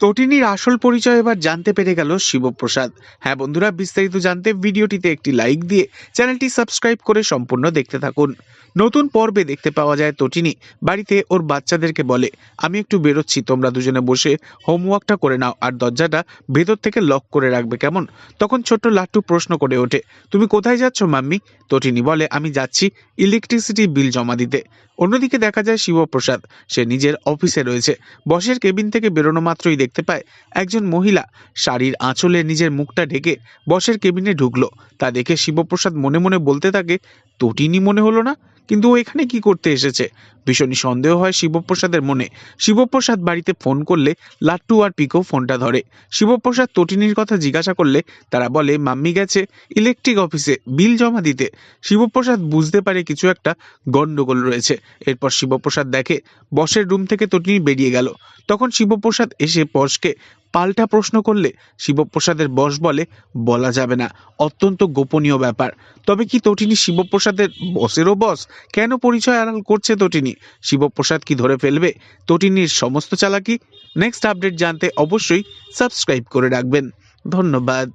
তটিনীর আসল পরিচয় এবার জানতে পেরে গেল শিবপ্রসাদ। হ্যাঁ বন্ধুরা, বিস্তারিত জানতে ভিডিওটিতে একটি লাইক দিয়ে চ্যানেলটি সাবস্ক্রাইব করে সম্পূর্ণ দেখতে থাকুন। নতুন পর্বে দেখতে পাওয়া যায় তটিনী। বাড়িতে ওর বাচ্চাদেরকে বলে, আমি একটু বেরোচ্ছি, তোমরা দুজনে বসে হোমওয়ার্কটা করে নাও আর দরজাটা ভেতর থেকে লক করে রাখবে, কেমন? তখন ছোট্ট লাট্টু প্রশ্ন করে ওঠে, তুমি কোথায় যাচ্ছ, মাম্মি? তটিনী বলে, আমি যাচ্ছি ইলেকট্রিসিটি বিল জমা দিতে। অন্যদিকে দেখা যায় শিবপ্রসাদ। সে নিজের অফিসে রয়েছে। বসের কেবিন থেকে বেরোনো মাত্রই দেখতে পায় একজন মহিলা। শাড়ির আঁচলে নিজের মুখটা ঢেকে বসের কেবিনে ঢুকলো। তা দেখে শিবপ্রসাদ মনে মনে বলতে থাকে তটিনী মনে হলো না, কিন্তু ও এখানে কি করতে এসেছে? ভীষণই সন্দেহ হয় শিবপ্রসাদের মনে। শিবপ্রসাদ বাড়িতে ফোন করলে লাট্টু আর পিকো ফোনটা ধরে। শিবপ্রসাদ তটিনীর কথা জিজ্ঞাসা করলে তারা বলে, মাম্মি গেছে ইলেকট্রিক অফিসে, বিল জমা দিতে। শিবপ্রসাদ বুঝতে পারে কিছু একটা গন্ডগোল রয়েছে। এরপর শিবপ্রসাদ দেখে, বসের রুম থেকে তটিনী বেরিয়ে গেল। তখন শিবপ্রসাদ এসে বসকে পাল্টা প্রশ্ন করলে শিবপ্রসাদের বস বলে বলা যাবে না। অত্যন্ত গোপনীয় ব্যাপার। তবে কি তটিনী শিবপ্রসাদের বসেরও বস? কেন পরিচয় আড়াল করছে তটিনী? শিবপ্রসাদ কি ধরে ফেলবে? তটিনীর সমস্ত চালাকি? নেক্সট আপডেট জানতে অবশ্যই সাবস্ক্রাইব করে রাখবেন। ধন্যবাদ।